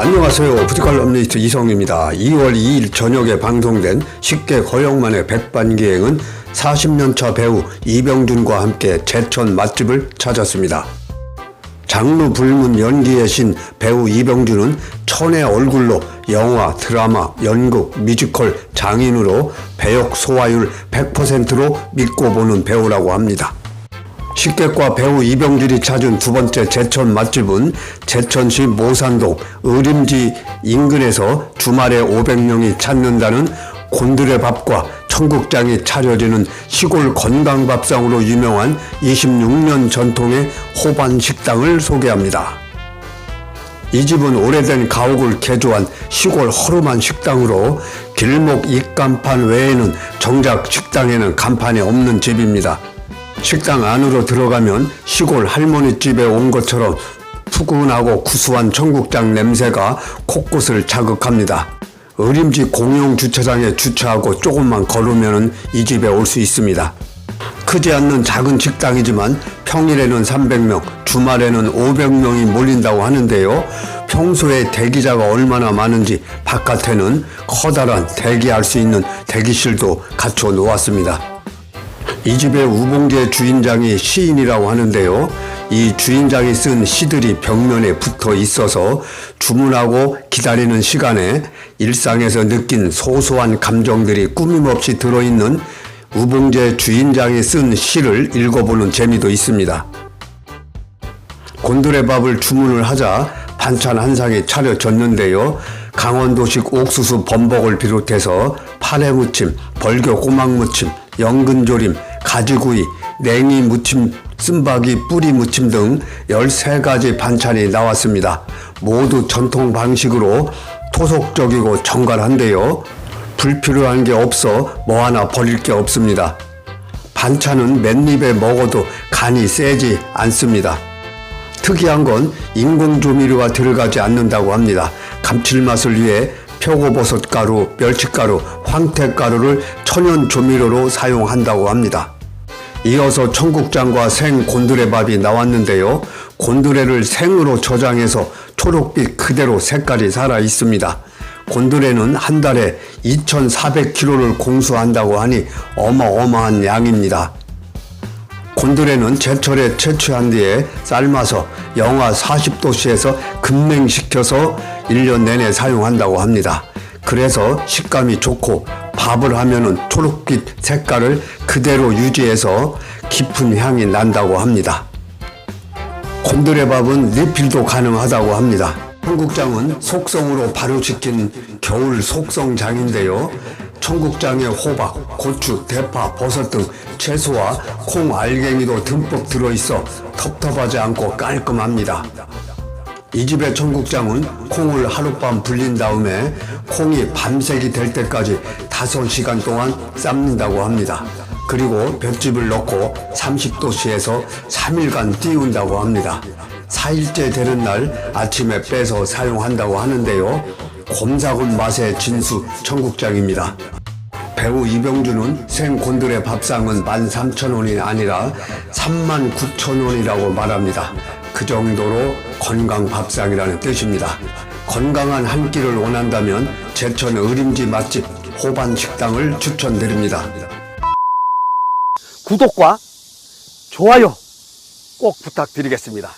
안녕하세요. 부티컬 업데이트 이성입니다. 2월 2일 저녁에 방송된 쉽게 거역만의 백반기행은 40년차 배우 이병준과 함께 제천 맛집을 찾았습니다. 장르 불문 연기의 신 배우 이병준은 천의 얼굴로 영화, 드라마, 연극, 뮤지컬 장인으로 배역 소화율 100%로 믿고 보는 배우라고 합니다. 식객과 배우 이병준이 찾은 두 번째 제천 맛집은 제천시 모산동 의림지 인근에서 주말에 500명이 찾는다는 곤드레 밥과 청국장이 차려지는 시골 건강밥상으로 유명한 26년 전통의 호반 식당을 소개합니다. 이 집은 오래된 가옥을 개조한 시골 허름한 식당으로 길목 입간판 외에는 정작 식당에는 간판이 없는 집입니다. 식당 안으로 들어가면 시골 할머니 집에 온 것처럼 푸근하고 구수한 청국장 냄새가 콧구슬 자극합니다. 어림지 공용 주차장에 주차하고 조금만 걸으면 이 집에 올 수 있습니다. 크지 않는 작은 식당이지만 평일에는 300명, 주말에는 500명이 몰린다고 하는데요. 평소에 대기자가 얼마나 많은지 바깥에는 커다란 대기할 수 있는 대기실도 갖춰 놓았습니다. 이 집의 우봉제 주인장이 시인이라고 하는데요. 이 주인장이 쓴 시들이 벽면에 붙어 있어서 주문하고 기다리는 시간에 일상에서 느낀 소소한 감정들이 꾸밈없이 들어있는 우봉제 주인장이 쓴 시를 읽어보는 재미도 있습니다. 곤드레밥을 주문을 하자 반찬 한 상이 차려졌는데요. 강원도식 옥수수 범벅을 비롯해서 파래무침, 벌교 꼬막무침, 연근조림, 가지구이, 냉이 무침, 쓴바기 뿌리 무침 등 13가지 반찬이 나왔습니다. 모두 전통 방식으로 토속적이고 정갈한데요. 불필요한 게 없어 뭐 하나 버릴 게 없습니다. 반찬은 맨입에 먹어도 간이 세지 않습니다. 특이한 건 인공 조미료가 들어가지 않는다고 합니다. 감칠맛을 위해 표고버섯 가루, 멸치가루, 황태가루를 천연 조미료로 사용한다고 합니다. 이어서 청국장과 생 곤드레밥이 나왔는데요. 곤드레를 생으로 저장해서 초록빛 그대로 색깔이 살아 있습니다. 곤드레는 한 달에 2,400kg를 공수한다고 하니 어마어마한 양입니다. 곤드레는 제철에 채취한 뒤에 삶아서 영하 40도씨에서 급냉시켜서 1년 내내 사용한다고 합니다. 그래서 식감이 좋고 밥을 하면은 초록빛 색깔을 그대로 유지해서 깊은 향이 난다고 합니다. 곤드레밥은 리필도 가능하다고 합니다. 청국장은 속성으로 발효시킨 겨울 속성장인데요. 청국장에 호박, 고추, 대파, 버섯 등 채소와 콩 알갱이도 듬뿍 들어있어 텁텁하지 않고 깔끔합니다. 이 집의 청국장은 콩을 하룻밤 불린 다음에 콩이 밤색이 될 때까지 5시간 동안 삶는다고 합니다. 그리고 볏짚을 넣고 30도씨에서 3일간 띄운다고 합니다. 4일째 되는 날 아침에 빼서 사용한다고 하는데요. 곰사군 맛의 진수 청국장입니다. 배우 이병준은 생곤드레 밥상은 13,000원이 아니라 39,000원이라고 말합니다. 그 정도로 건강 밥상이라는 뜻입니다. 건강한 한 끼를 원한다면 제천 의림지 맛집 호반 식당을 추천드립니다. 구독과 좋아요 꼭 부탁드리겠습니다.